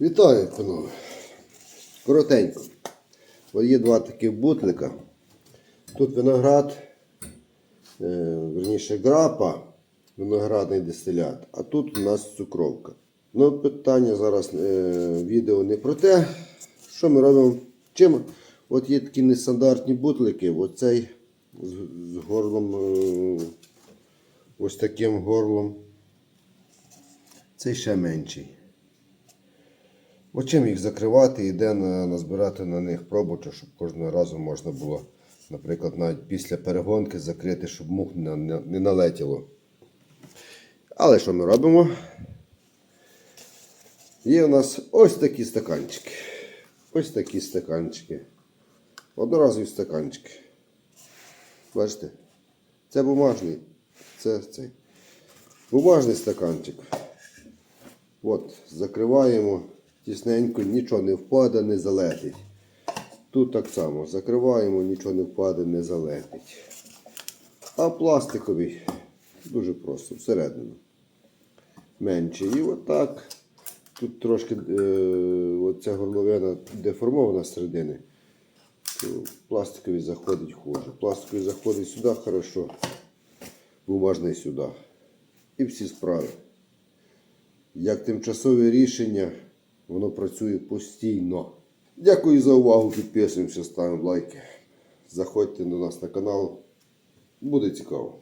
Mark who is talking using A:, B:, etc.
A: Вітаю, панове. Коротенько. От є два таких бутлика. Тут виноград, е, верніше грапа, виноградний дистилят, а тут у нас цукровка. Ну, питання зараз е, відео не про те, що ми робимо. Чим? От є такі нестандартні бутлики, оцей з, з горлом, е, ось таким горлом. Цей ще менший. От чим їх закривати і де назбирати на них пробочок, щоб кожного разу можна було, наприклад, навіть після перегонки закрити, щоб мух не налетіло. Але що ми робимо? Є у нас ось такі стаканчики. Ось такі стаканчики. Одноразові стаканчики. Бачите? Це бумажний. Це цей. Бумажний стаканчик. От, закриваємо тісненько, нічого не впаде, не залетить. Тут так само закриваємо, нічого не впаде, не залетить. А пластиковий дуже просто, всередину. Менше. І отак. Тут трошки е, оця горловина деформована з середини. Пластиковий заходить хуже. Пластиковий заходить сюди хорошо, бумажний сюди. І всі справи. Як тимчасове рішення, воно працює постійно. Дякую за увагу. Підписуємося, ставимо лайки. Заходьте до нас на канал. Буде цікаво.